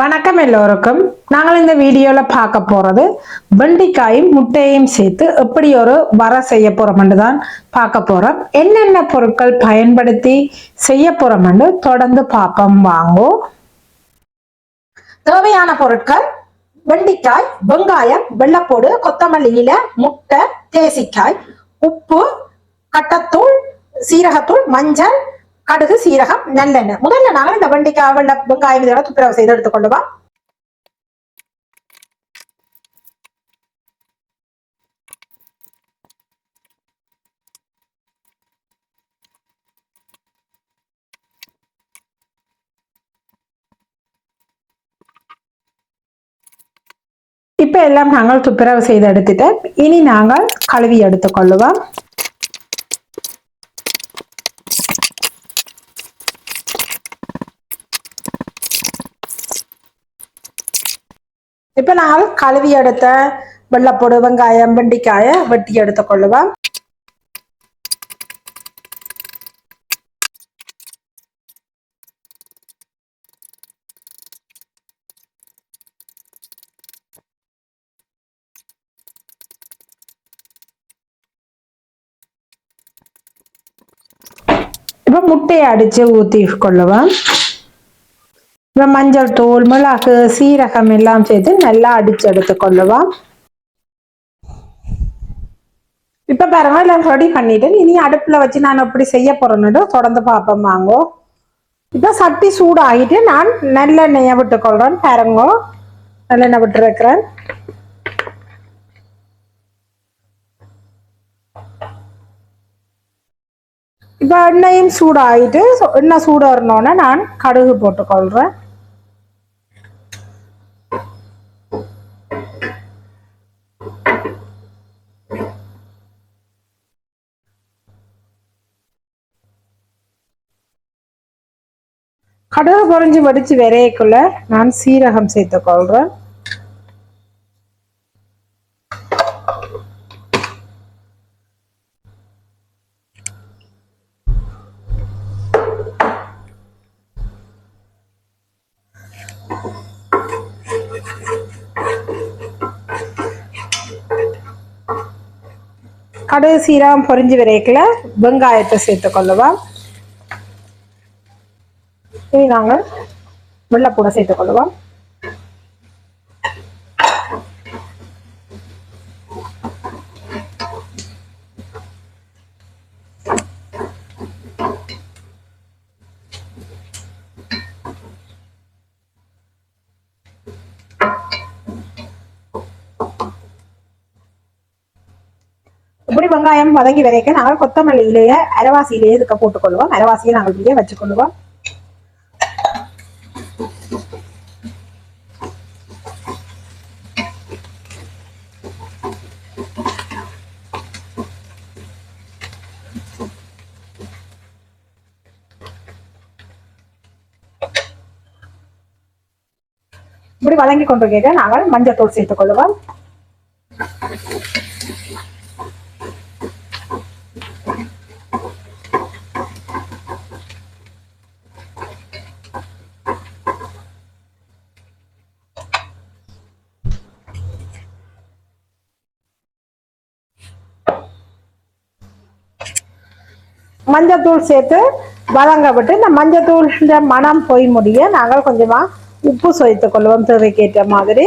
வணக்கம் எல்லோருக்கும். நாங்கள் இந்த வீடியோவில் பார்க்க போறது வெண்டிக்காயும் முட்டையும் சேர்த்து எப்படி ஒரு வர செய்ய போறோம்னு தான் பார்க்க போறோம். என்னென்ன பொருட்கள் பயன்படுத்தி செய்ய போறோம்னு தொடர்ந்து பார்ப்போம். வாங்கும் தேவையான பொருட்கள் வெண்டிக்காய் வெங்காயம் வெள்ளப்போடு கொத்தமல்லி இலை முட்டை தேசிக்காய் உப்பு கட்டத்தூள் சீரகத்தூள் மஞ்சள் கடுகு சீரகம் நல்லெண்ணெய். முதல்ல நாங்கள் இந்த வெண்டிக்காய் வெள்ள வெங்காயம் இதோட துப்புரவு செய்து எடுத்துக்கொள்ளுவோம் இப்ப எல்லாம் நாங்கள் துப்புரவு செய்து எடுத்துட்டு இனி நாங்கள் கழுவி எடுத்துக்கொள்ளுவோம் இப்ப நான் கழுவி எடுத்த வெள்ளப்பொடு வெங்காயம் வெண்டிக்காயை வெட்டி எடுத்துக்கொள்ளுவோம் இப்ப முட்டையை அடிச்சு ஊத்தி கொள்ளுவேன் இப்போ மஞ்சள் தூள் மிளகு சீரகம் எல்லாம் சேர்த்து நல்லா அடிச்சு எடுத்து எடுத்துக்கொள்ளுவோம் இப்ப பாருங்க எல்லாம் ரெடி பண்ணிட்டு இனி அடுப்புல வச்சு நான் எப்படி செய்ய போறேன்னு தொடர்ந்து பார்ப்போம் வாங்கோ. இப்ப சட்டி சூடாகிட்டு நான் நல்லெண்ணெயை விட்டுக்கொள்றேன் பாருங்கோ. நல்லெண்ணெய் விட்டுருக்கிறேன். இப்போ எண்ணெயும் சூடாகிட்டு எண்ணெய் சூடாறினோடனே நான் கடுகு போட்டுக்கொள்கிறேன் கடுகு பொறிஞ்சு வடித்து விரையக்குள்ள நான் சீரகம் சேர்த்துக்கொள்கிறேன் கடுகு சீரகம் பொரிஞ்சு விரைக்கல வெங்காயத்தை சேர்த்துக்கொள்ளுவோம் இனி நாங்கள் வெள்ளைப்பூடை சேர்த்துக்கொள்ளுவோம் வெங்காயம் வதங்கி வரைக்கும் நாங்கள் கொத்தமல்லியிலேயே அரைவாசியிலேயே அரைவாசி இதுக்க போட்டுக்கொள்வோம். அரைவாசியை நாங்கள் இங்கே வச்சுக்கொள்வோம். இப்படி வழங்கி கொண்டிருக்க நாங்கள் மஞ்சள் தூள் சேர்த்துக் கொள்ளுவோம் மஞ்சத்தூள் சேர்த்து வதங்க விட்டு இந்த மஞ்சத்தூள் மனம் போய் முடிய நாங்கள் கொஞ்சமாக உப்பு சேர்த்துக் கொள்வோம் தேவைக்கேற்ற மாதிரி.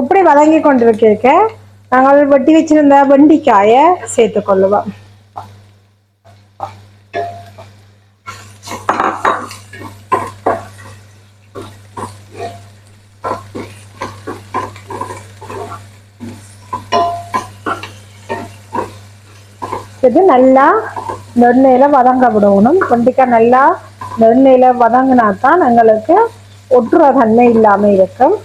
இப்படி வதங்கி கொண்டிருக்க நாங்கள் வெட்டி வச்சிருந்த வெண்டிக்காயை சேர்த்துக் கொள்ளுவோம் இது நல்லா நெண்ணெயில் வதங்க விடணும். வெண்டிக்காய் நல்லா நெண்ணெயில் வதங்கினா தான் எங்களுக்கு ஒட்டுற தன்மை இல்லாமல் இருக்கும்.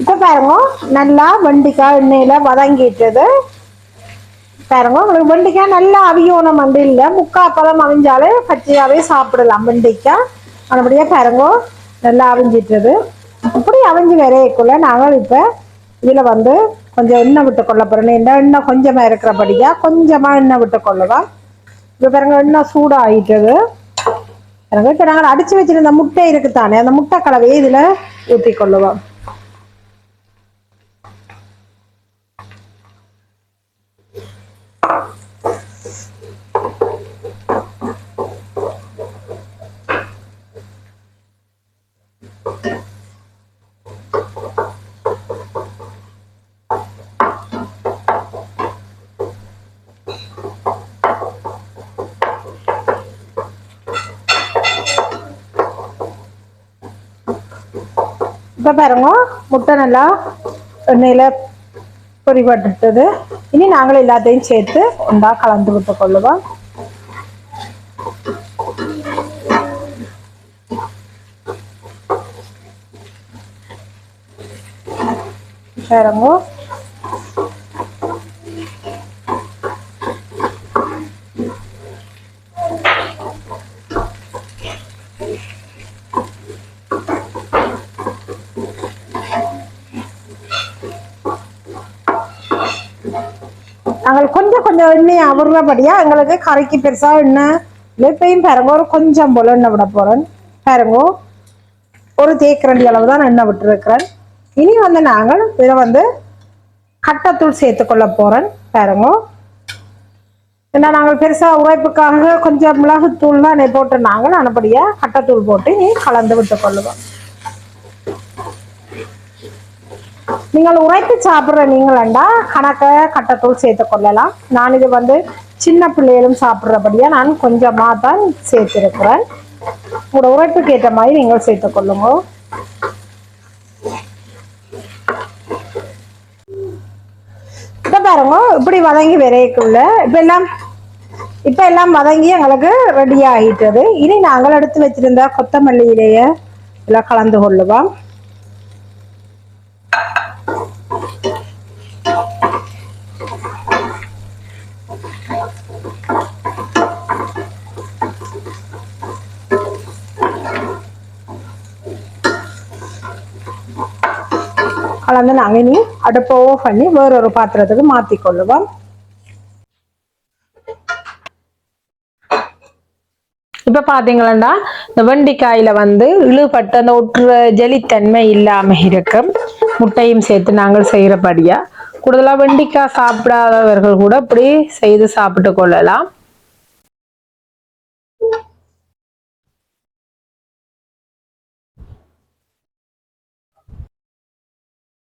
இப்போ பாருங்க நல்லா வெண்டிக்காய் எண்ணெயில் வதங்கிட்டது. பாருங்க உங்களுக்கு வெண்டைக்காய் நல்லா அவியோனம் வந்து இல்லை முக்கா பழம் அவிஞ்சாலே பச்சையாகவே சாப்பிடலாம் வெண்டைக்காய். மறுபடியாக பாருங்க நல்லா அவிஞ்சிட்டது. இப்படி அவிஞ்சு வரையக்குள்ள நாங்கள் இப்போ இதில் வந்து கொஞ்சம் எண்ணெய் விட்டு கொள்ள போகிறோம் இந்த எண்ணெய் கொஞ்சமாக இருக்கிறபடியாக கொஞ்சமாக எண்ணெய் விட்டு கொள்ளலாம் இப்போ பாருங்க எண்ணெய் சூடாகிட்டது பாருங்க இப்போ நாங்கள் அடித்து வச்சிருந்த முட்டை இருக்குதானே அந்த முட்டை கலவையை இதில் ஊற்றி கொள்ளுவோம் இப்போ பாருங்க முட்டை நல்லா எண்ணெயில் பொறிபட்டுட்டது இனி நாங்கள் எல்லாத்தையும் சேர்த்து ஒன்றா கலந்து விட்டு கொள்ளுவோம் பாருங்க கொஞ்சம் கொஞ்சம் எண்ணெய் அவர்றபடியா எங்களுக்கு கரைக்கு பெருசா எண்ணெய் இப்பையும் பாருங்க ஒரு கொஞ்சம் போல எண்ணெய் விட போறேன். பாருங்க ஒரு தேக்கரண்டி அளவு தான் எண்ணெய் விட்டுருக்கிறேன். இனி வந்து நாங்கள் இதை வந்து கட்டத்தூள் சேர்த்துக்கொள்ள போறேன். பாருங்க. ஏன்னா நாங்கள் பெருசா உழைப்புக்காக கொஞ்சம் மிளகுத்தூள் தான் போட்டு நாங்கள் நல்லபடியா கட்டத்தூள் போட்டு நீ கலந்து விட்டு கொள்ளுவோம் நீங்கள் உரைத்து சாப்பிட்ற நீங்களண்டா கணக்க கட்டத்தூள் சேர்த்து கொள்ளலாம். நான் இது வந்து சின்ன பிள்ளைகளும் சாப்பிட்றபடியாக நான் கொஞ்சமாக தான் சேர்த்திருக்கிறேன். உங்களோட உரைப்புக்கு ஏற்ற மாதிரி நீங்கள் சேர்த்து கொள்ளுங்க. இப்போ பாருங்க இப்படி வதங்கி விரைக்குள்ள இப்போ எல்லாம் இப்போ எல்லாம் வதங்கி எங்களுக்கு ரெடி ஆகிட்டது. இனி நாங்கள் எடுத்து வச்சிருந்த கொத்தமல்லியிலேயே எல்லாம் கலந்து கொள்ளுவோம். கலந்து நாங்கள் இனி அடுப்பை ஓஃப் பண்ணி வேறொரு பாத்திரத்துக்கு மாற்றிக்கொள்ளுவோம் இப்போ பார்த்தீங்களா இந்த வெண்டிக்காயில் வந்து இழுபட்டு அந்த ஒற்று ஜெலித்தன்மை இல்லாமல் இருக்கும் முட்டையும் சேர்த்து நாங்கள் செய்கிறபடியாக கூடுதலாக வெண்டிக்காய் சாப்பிடாதவர்கள் கூட இப்படி செய்து சாப்பிட்டு கொள்ளலாம்.